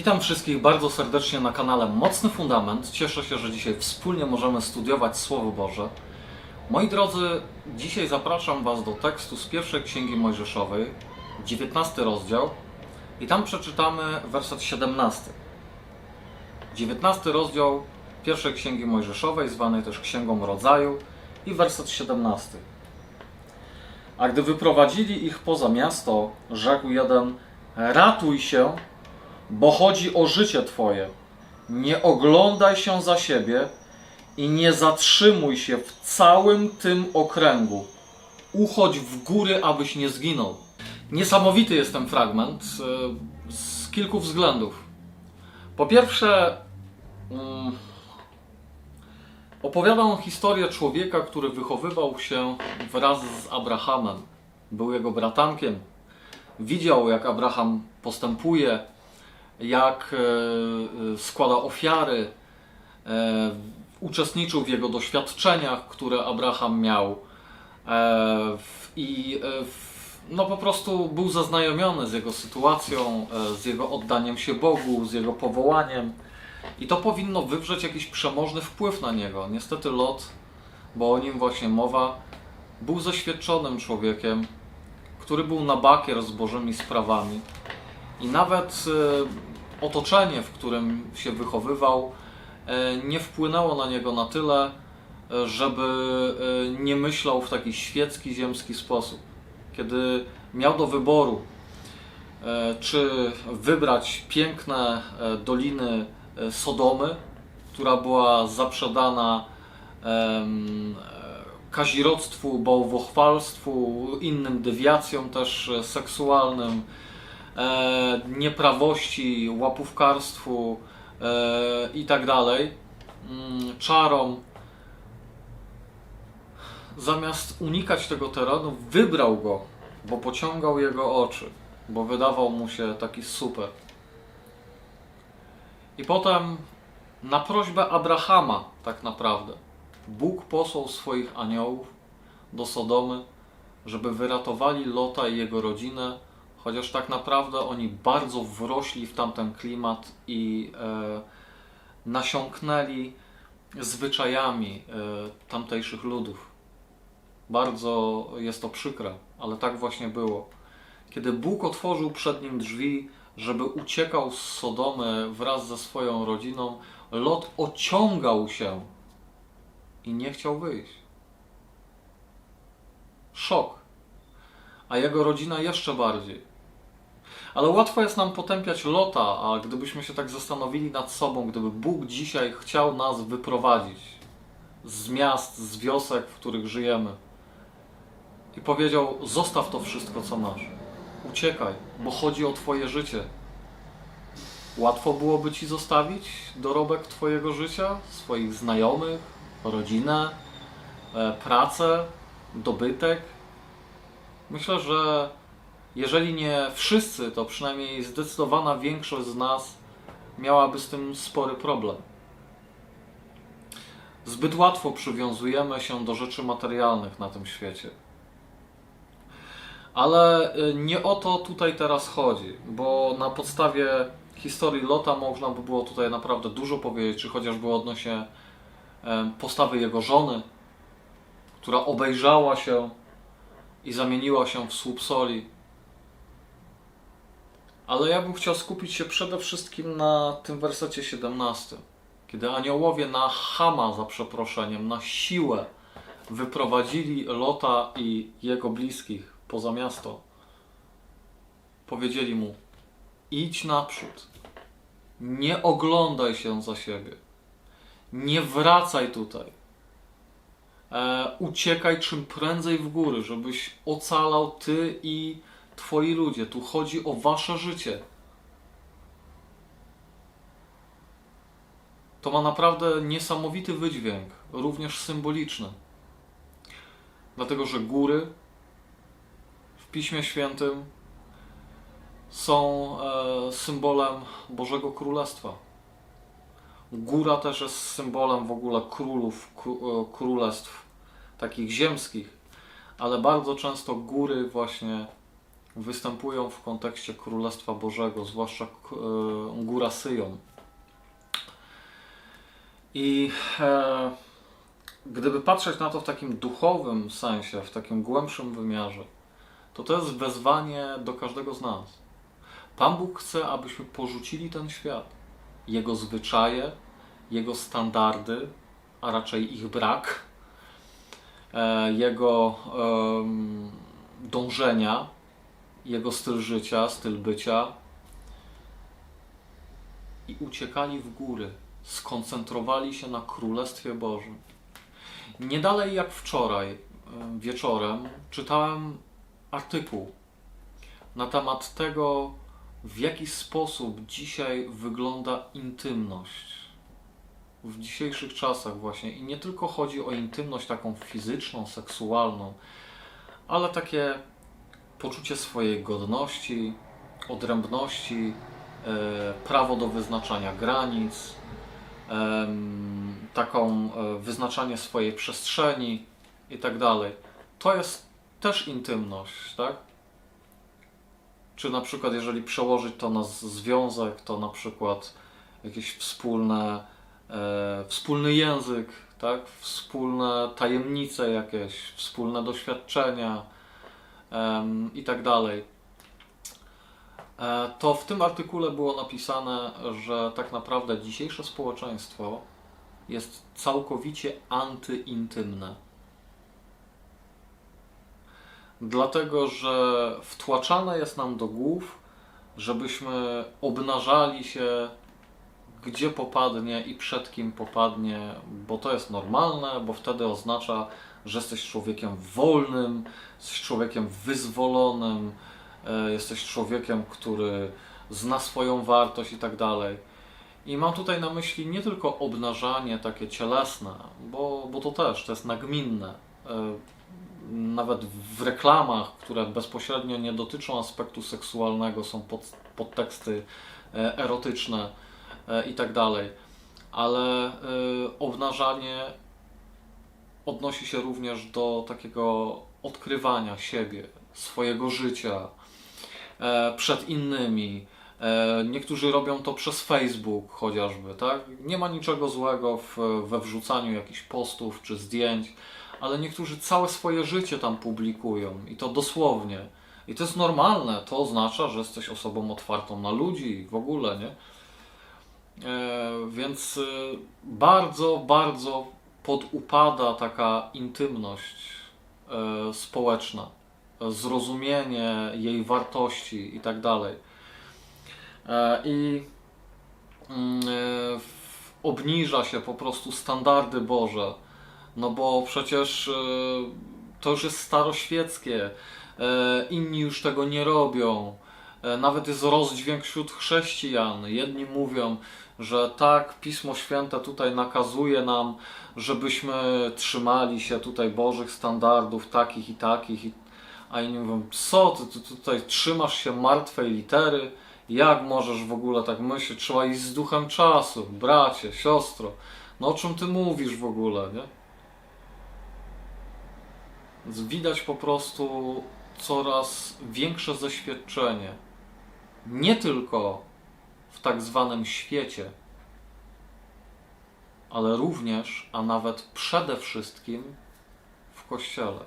Witam wszystkich bardzo serdecznie na kanale Mocny Fundament. Cieszę się, że dzisiaj wspólnie możemy studiować Słowo Boże. Moi drodzy, dzisiaj zapraszam Was do tekstu z pierwszej Księgi Mojżeszowej, 19 rozdział, i tam przeczytamy werset 17. 19 rozdział pierwszej Księgi Mojżeszowej, zwanej też Księgą Rodzaju, i werset 17. A gdy wyprowadzili ich poza miasto, rzekł jeden: Ratuj się, bo chodzi o życie Twoje. Nie oglądaj się za siebie i nie zatrzymuj się w całym tym okręgu. Uchodź w góry, abyś nie zginął. Niesamowity jest ten fragment e, z kilku względów. Po pierwsze, opowiada on historię człowieka, który wychowywał się wraz z Abrahamem. Był jego bratankiem. Widział, jak Abraham postępuje, jak e, e, składa ofiary, e, uczestniczył w jego doświadczeniach, które Abraham miał i no po prostu był zaznajomiony z jego sytuacją, z jego oddaniem się Bogu, z jego powołaniem i to powinno wywrzeć jakiś przemożny wpływ na niego. Niestety Lot, bo o nim właśnie mowa, był zaświadczonym człowiekiem, który był na bakier z Bożymi sprawami. I nawet e, otoczenie, w którym się wychowywał, e, nie wpłynęło na niego na tyle, e, żeby nie myślał w taki świecki, ziemski sposób. Kiedy miał do wyboru, czy wybrać piękne doliny Sodomy, która była zaprzedana e, kazirodztwu, bałwochwalstwu, innym dewiacjom też e, seksualnym, e, nieprawości, łapówkarstwu e, i tak dalej, mm, czarom. Zamiast unikać tego terenu, wybrał go, bo pociągał jego oczy, bo wydawał mu się taki super. I potem na prośbę Abrahama, tak naprawdę, Bóg posłał swoich aniołów do Sodomy, żeby wyratowali Lota i jego rodzinę, chociaż tak naprawdę oni bardzo wrośli w tamten klimat i e, nasiąknęli zwyczajami e, tamtejszych ludów. Bardzo jest to przykre, ale tak właśnie było. Kiedy Bóg otworzył przed nim drzwi, żeby uciekał z Sodomy wraz ze swoją rodziną, Lot ociągał się i nie chciał wyjść. Szok. A jego rodzina jeszcze bardziej. Ale łatwo jest nam potępiać Lota, a gdybyśmy się tak zastanowili nad sobą, gdyby Bóg dzisiaj chciał nas wyprowadzić z miast, z wiosek, w których żyjemy i powiedział: Zostaw to wszystko, co masz. Uciekaj, bo chodzi o Twoje życie. Łatwo byłoby Ci zostawić dorobek Twojego życia, swoich znajomych, rodzinę, e, pracę, dobytek? Myślę, że jeżeli nie wszyscy, to przynajmniej zdecydowana większość z nas miałaby z tym spory problem. Zbyt łatwo przywiązujemy się do rzeczy materialnych na tym świecie. Ale y, nie o to tutaj teraz chodzi, bo na podstawie historii Lota można by było tutaj naprawdę dużo powiedzieć, czy chociażby odnośnie postawy jego żony, która obejrzała się i zamieniła się w słup soli. Ale ja bym chciał skupić się przede wszystkim na tym wersecie 17, kiedy aniołowie na Hama, za przeproszeniem, na siłę wyprowadzili Lota i jego bliskich poza miasto. Powiedzieli mu: idź naprzód, nie oglądaj się za siebie, nie wracaj tutaj. E, uciekaj czym prędzej w góry, żebyś ocalał ty i twoi ludzie. Tu chodzi o wasze życie. To ma naprawdę niesamowity wydźwięk, również symboliczny. Dlatego, że góry Piśmie Świętym są e, symbolem Bożego Królestwa. Góra też jest symbolem w ogóle królów, kró- e, królestw takich ziemskich, ale bardzo często góry właśnie występują w kontekście Królestwa Bożego, zwłaszcza e, góra Syjon. I e, gdyby patrzeć na to w takim duchowym sensie, w takim głębszym wymiarze, to to jest wezwanie do każdego z nas. Pan Bóg chce, abyśmy porzucili ten świat, jego zwyczaje, jego standardy, a raczej ich brak, e, jego dążenia, jego styl życia, styl bycia i uciekali w góry, skoncentrowali się na Królestwie Bożym. Nie dalej jak wczoraj em, wieczorem czytałem artykuł na temat tego, w jaki sposób dzisiaj wygląda intymność. W dzisiejszych czasach, właśnie. I nie tylko chodzi o intymność taką fizyczną, seksualną, ale takie poczucie swojej godności, odrębności, e, prawo do wyznaczania granic, taką e, wyznaczanie swojej przestrzeni i tak dalej. To jest też intymność, tak? Czy na przykład, jeżeli przełożyć to na związek, to na przykład jakieś wspólne, e, wspólny język, tak? Wspólne tajemnice jakieś, wspólne doświadczenia em, i tak dalej. E, to w tym artykule było napisane, że tak naprawdę dzisiejsze społeczeństwo jest całkowicie antyintymne. Dlatego, że wtłaczane jest nam do głów, żebyśmy obnażali się, gdzie popadnie i przed kim popadnie, bo to jest normalne, bo wtedy oznacza, że jesteś człowiekiem wolnym, jesteś człowiekiem wyzwolonym, e, jesteś człowiekiem, który zna swoją wartość i tak dalej. I mam tutaj na myśli nie tylko obnażanie takie cielesne, bo, bo to też, to jest nagminne. Nawet w reklamach, które bezpośrednio nie dotyczą aspektu seksualnego, są pod, podteksty e, erotyczne e, i tak dalej. Ale e, obnażanie odnosi się również do takiego odkrywania siebie, swojego życia przed innymi. Niektórzy robią to przez Facebook chociażby, tak? Nie ma niczego złego w, we wrzucaniu jakichś postów czy zdjęć, ale niektórzy całe swoje życie tam publikują i to dosłownie. I to jest normalne, to oznacza, że jesteś osobą otwartą na ludzi w ogóle, nie? E, więc y, bardzo, bardzo podupada taka intymność e, społeczna, e, zrozumienie jej wartości i tak dalej. E, I mm, e, obniża się po prostu standardy Boże, no bo przecież e, to już jest staroświeckie, e, inni już tego nie robią. E, Nawet jest rozdźwięk wśród chrześcijan. Jedni mówią, że tak, Pismo Święte tutaj nakazuje nam, żebyśmy trzymali się tutaj Bożych standardów takich i takich, a inni mówią, co ty, ty tutaj trzymasz się martwej litery? Jak możesz w ogóle tak myśleć? Trzeba iść z duchem czasu, bracie, siostro. No o czym ty mówisz w ogóle, nie? Widać po prostu coraz większe zaświadczenie. Nie tylko w tak zwanym świecie, ale również, a nawet przede wszystkim w Kościele.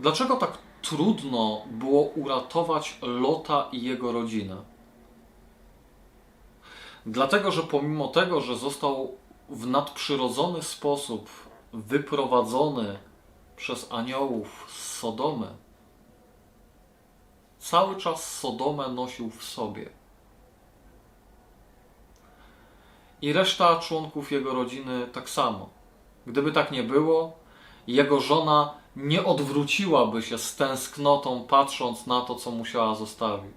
Dlaczego tak trudno było uratować Lota i jego rodzinę? Dlatego, że pomimo tego, że został w nadprzyrodzony sposób wyprowadzony przez aniołów z Sodomy, cały czas Sodomę nosił w sobie. I reszta członków jego rodziny tak samo. Gdyby tak nie było, jego żona nie odwróciłaby się z tęsknotą, patrząc na to, co musiała zostawić.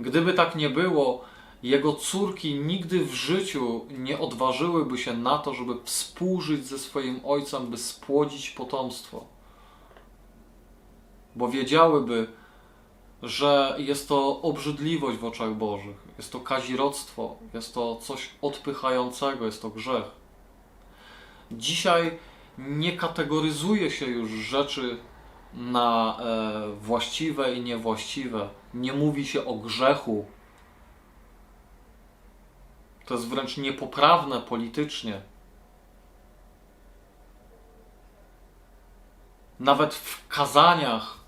Gdyby tak nie było, jego córki nigdy w życiu nie odważyłyby się na to, żeby współżyć ze swoim ojcem, by spłodzić potomstwo. Bo wiedziałyby, że jest to obrzydliwość w oczach Bożych, jest to kazirodztwo, jest to coś odpychającego, jest to grzech. Dzisiaj nie kategoryzuje się już rzeczy na e, właściwe i niewłaściwe. Nie mówi się o grzechu. To jest wręcz niepoprawne politycznie. Nawet w kazaniach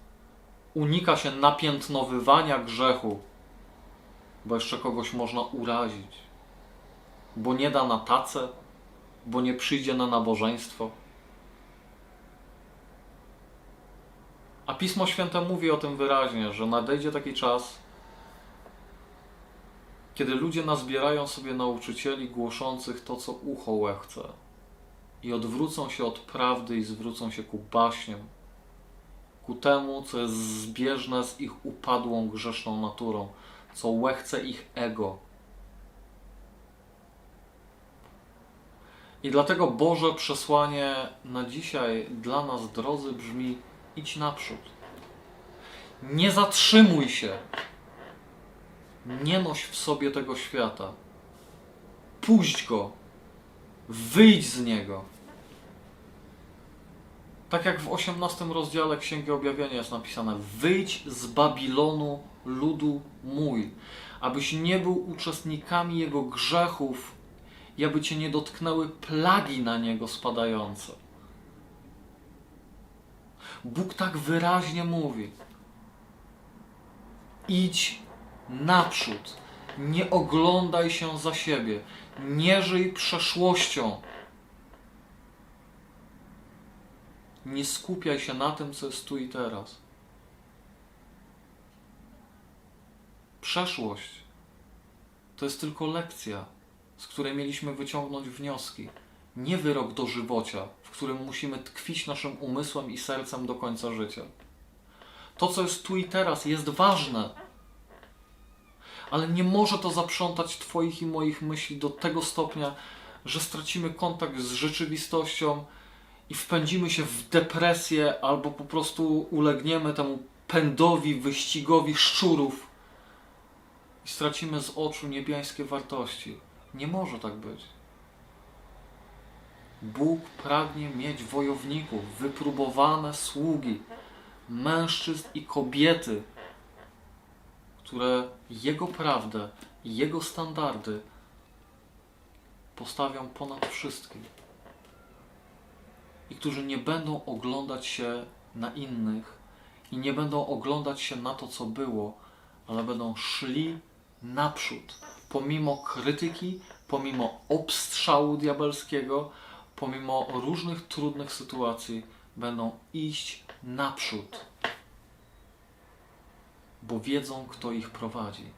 unika się napiętnowywania grzechu, bo jeszcze kogoś można urazić, bo nie da na tacę, bo nie przyjdzie na nabożeństwo. A Pismo Święte mówi o tym wyraźnie, że nadejdzie taki czas, kiedy ludzie nazbierają sobie nauczycieli głoszących to, co ucho łechce i odwrócą się od prawdy i zwrócą się ku baśniom, ku temu, co jest zbieżne z ich upadłą, grzeszną naturą, co łechce ich ego. I dlatego Boże przesłanie na dzisiaj dla nas, drodzy, brzmi: idź naprzód. Nie zatrzymuj się. Nie noś w sobie tego świata. Puść go. Wyjdź z niego. Tak jak w 18 rozdziale Księgi Objawienia jest napisane: Wyjdź z Babilonu, ludu mój, abyś nie był uczestnikami jego grzechów i aby cię nie dotknęły plagi na niego spadające. Bóg tak wyraźnie mówi: idź naprzód, nie oglądaj się za siebie, nie żyj przeszłością. Nie skupiaj się na tym, co jest tu i teraz. Przeszłość to jest tylko lekcja, z której mieliśmy wyciągnąć wnioski, nie wyrok do żywocia, w którym musimy tkwić naszym umysłem i sercem do końca życia. To, co jest tu i teraz, jest ważne, ale nie może to zaprzątać Twoich i moich myśli do tego stopnia, że stracimy kontakt z rzeczywistością i wpędzimy się w depresję, albo po prostu ulegniemy temu pędowi, wyścigowi szczurów i stracimy z oczu niebiańskie wartości. Nie może tak być. Bóg pragnie mieć wojowników, wypróbowane sługi, mężczyzn i kobiety, które Jego prawdę Jego standardy postawią ponad wszystkim i którzy nie będą oglądać się na innych i nie będą oglądać się na to, co było, ale będą szli naprzód, pomimo krytyki, pomimo obstrzału diabelskiego, pomimo różnych trudnych sytuacji, będą iść naprzód, bo wiedzą, kto ich prowadzi.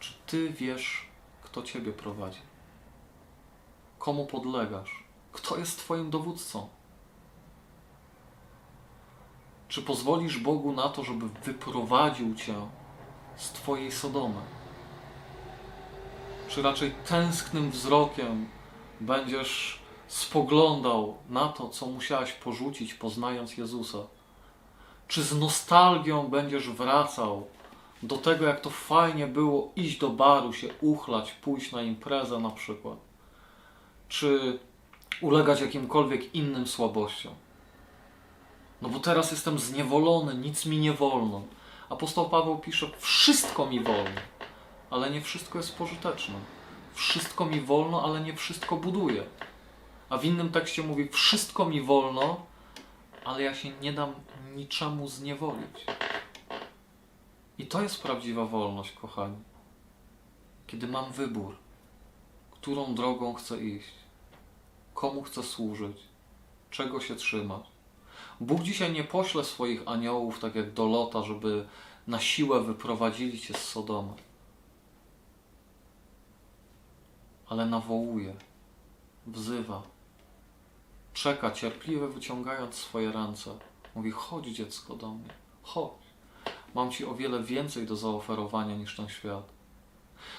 Czy ty wiesz, kto ciebie prowadzi? Komu podlegasz? Kto jest Twoim dowódcą? Czy pozwolisz Bogu na to, żeby wyprowadził Cię z Twojej Sodomy? Czy raczej tęsknym wzrokiem będziesz spoglądał na to, co musiałeś porzucić, poznając Jezusa? Czy z nostalgią będziesz wracał do tego, jak to fajnie było iść do baru, się uchlać, pójść na imprezę na przykład? Czy ulegać jakimkolwiek innym słabościom. No bo teraz jestem zniewolony, nic mi nie wolno. Apostoł Paweł pisze: Wszystko mi wolno, ale nie wszystko jest pożyteczne. Wszystko mi wolno, ale nie wszystko buduje. A w innym tekście mówi: Wszystko mi wolno, ale ja się nie dam niczemu zniewolić. I to jest prawdziwa wolność, kochani. Kiedy mam wybór, którą drogą chcę iść komu chce służyć, czego się trzymać. Bóg dzisiaj nie pośle swoich aniołów, tak jak do Lota, żeby na siłę wyprowadzili cię z Sodomy. Ale nawołuje, wzywa, czeka cierpliwie, wyciągając swoje ręce. Mówi: Chodź, dziecko, do mnie, chodź. Mam ci o wiele więcej do zaoferowania niż ten świat.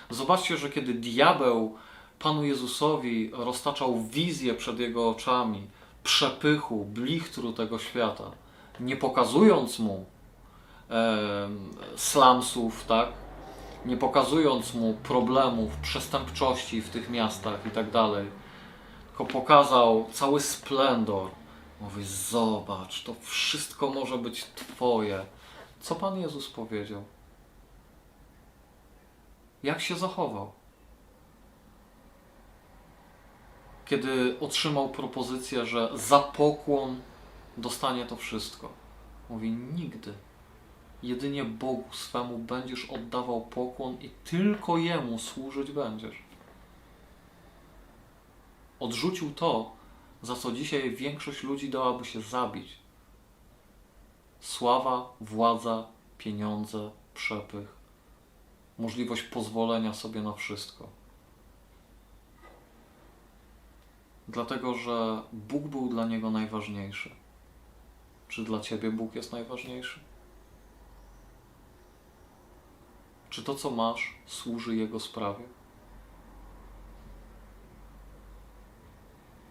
Zobaczcie, że kiedy diabeł Panu Jezusowi roztaczał wizję przed jego oczami przepychu, blichtru tego świata, nie pokazując mu, em, slumsów, tak? Nie pokazując mu problemów, przestępczości w tych miastach i tak dalej, tylko pokazał cały splendor. Mówi, zobacz, to wszystko może być Twoje. Co Pan Jezus powiedział? Jak się zachował? Kiedy otrzymał propozycję, że za pokłon dostanie to wszystko. Mówi, nigdy. Jedynie Bogu swemu będziesz oddawał pokłon i tylko Jemu służyć będziesz. Odrzucił to, za co dzisiaj większość ludzi dałaby się zabić. Sława, władza, pieniądze, przepych, możliwość pozwolenia sobie na wszystko. Dlatego, że Bóg był dla niego najważniejszy. Czy dla ciebie Bóg jest najważniejszy? Czy to, co masz, służy Jego sprawie?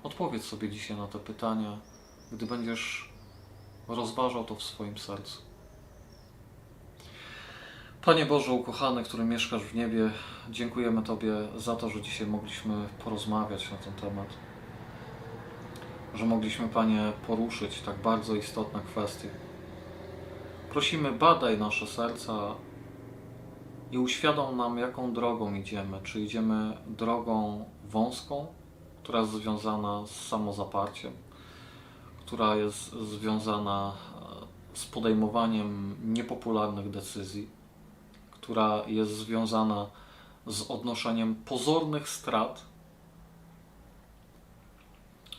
Odpowiedz sobie dzisiaj na te pytania, gdy będziesz rozważał to w swoim sercu. Panie Boże ukochany, który mieszkasz w niebie, dziękujemy Tobie za to, że dzisiaj mogliśmy porozmawiać na ten temat. Że mogliśmy, Panie, poruszyć tak bardzo istotne kwestie. Prosimy, badaj nasze serca i uświadom nam, jaką drogą idziemy. Czy idziemy drogą wąską, która jest związana z samozaparciem, która jest związana e, z podejmowaniem niepopularnych decyzji, która jest związana z odnoszeniem pozornych strat,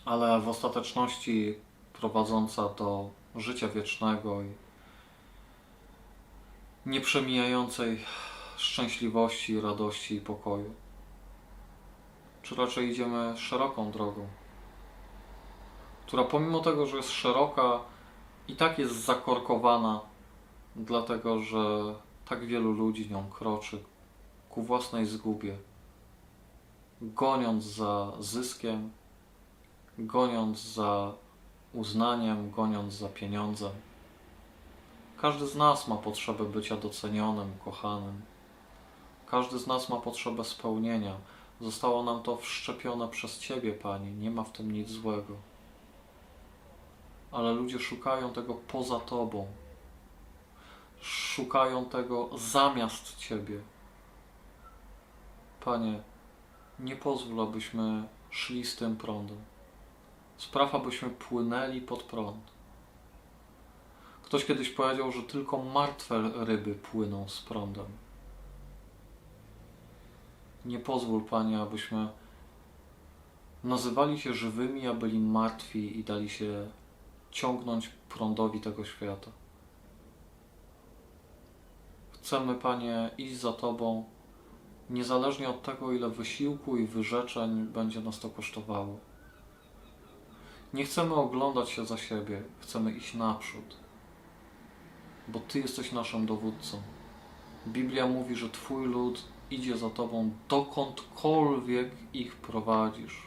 ale w ostateczności prowadząca do życia wiecznego i nieprzemijającej szczęśliwości, radości i pokoju? Czy raczej idziemy szeroką drogą, która pomimo tego, że jest szeroka, i tak jest zakorkowana, dlatego że tak wielu ludzi nią kroczy ku własnej zgubie, goniąc za zyskiem, goniąc za uznaniem, goniąc za pieniądzem. Każdy z nas ma potrzebę bycia docenionym, kochanym. Każdy z nas ma potrzebę spełnienia. Zostało nam to wszczepione przez Ciebie, Pani. Nie ma w tym nic złego. Ale ludzie szukają tego poza Tobą. Szukają tego zamiast Ciebie. Panie, nie pozwól, abyśmy szli z tym prądem. Spraw, abyśmy płynęli pod prąd. Ktoś kiedyś powiedział, że tylko martwe ryby płyną z prądem. Nie pozwól, Panie, abyśmy nazywali się żywymi, a byli martwi i dali się ciągnąć prądowi tego świata. Chcemy, Panie, iść za Tobą, niezależnie od tego, ile wysiłku i wyrzeczeń będzie nas to kosztowało. Nie chcemy oglądać się za siebie, chcemy iść naprzód, bo Ty jesteś naszym dowódcą. Biblia mówi, że Twój lud idzie za Tobą dokądkolwiek ich prowadzisz.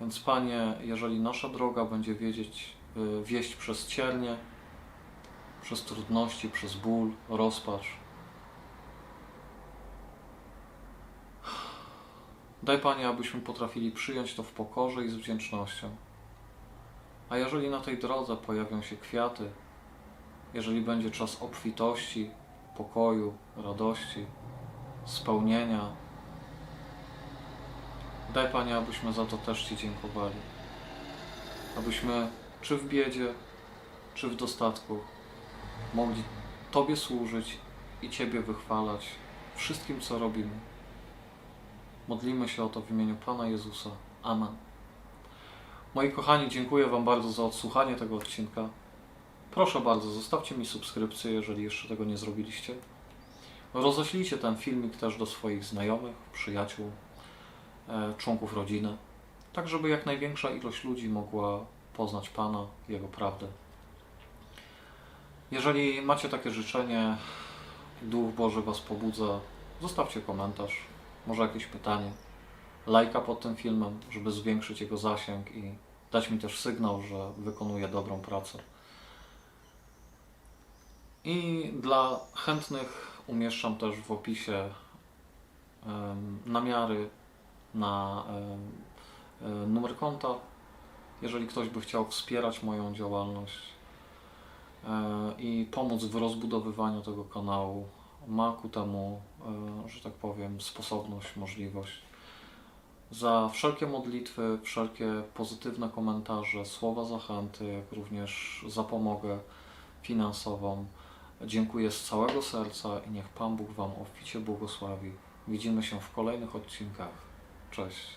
Więc Panie, jeżeli nasza droga będzie wiedzieć, y, wieść przez ciernie, przez trudności, przez ból, rozpacz, daj Panie, abyśmy potrafili przyjąć to w pokorze i z wdzięcznością. A jeżeli na tej drodze pojawią się kwiaty, jeżeli będzie czas obfitości, pokoju, radości, spełnienia. Daj Panie, abyśmy za to też Ci dziękowali. Abyśmy czy w biedzie, czy w dostatku mogli Tobie służyć i Ciebie wychwalać wszystkim, co robimy. Modlimy się o to w imieniu Pana Jezusa. Amen. Moi kochani, dziękuję Wam bardzo za odsłuchanie tego odcinka. Proszę bardzo, zostawcie mi subskrypcję, jeżeli jeszcze tego nie zrobiliście. Roześlijcie ten filmik też do swoich znajomych, przyjaciół, e, członków rodziny, tak żeby jak największa ilość ludzi mogła poznać Pana, Jego prawdę. Jeżeli macie takie życzenie, Duch Boży Was pobudza, zostawcie komentarz, może jakieś pytanie, lajka pod tym filmem, żeby zwiększyć jego zasięg i dać mi też sygnał, że wykonuję dobrą pracę. I dla chętnych umieszczam też w opisie namiary na numer konta, jeżeli ktoś by chciał wspierać moją działalność e, i pomóc w rozbudowywaniu tego kanału, ma ku temu, e, że tak powiem, sposobność, możliwość. Za wszelkie modlitwy, wszelkie pozytywne komentarze, słowa zachęty, jak również za pomogę finansową. Dziękuję z całego serca i niech Pan Bóg Wam obficie błogosławi. Widzimy się w kolejnych odcinkach. Cześć.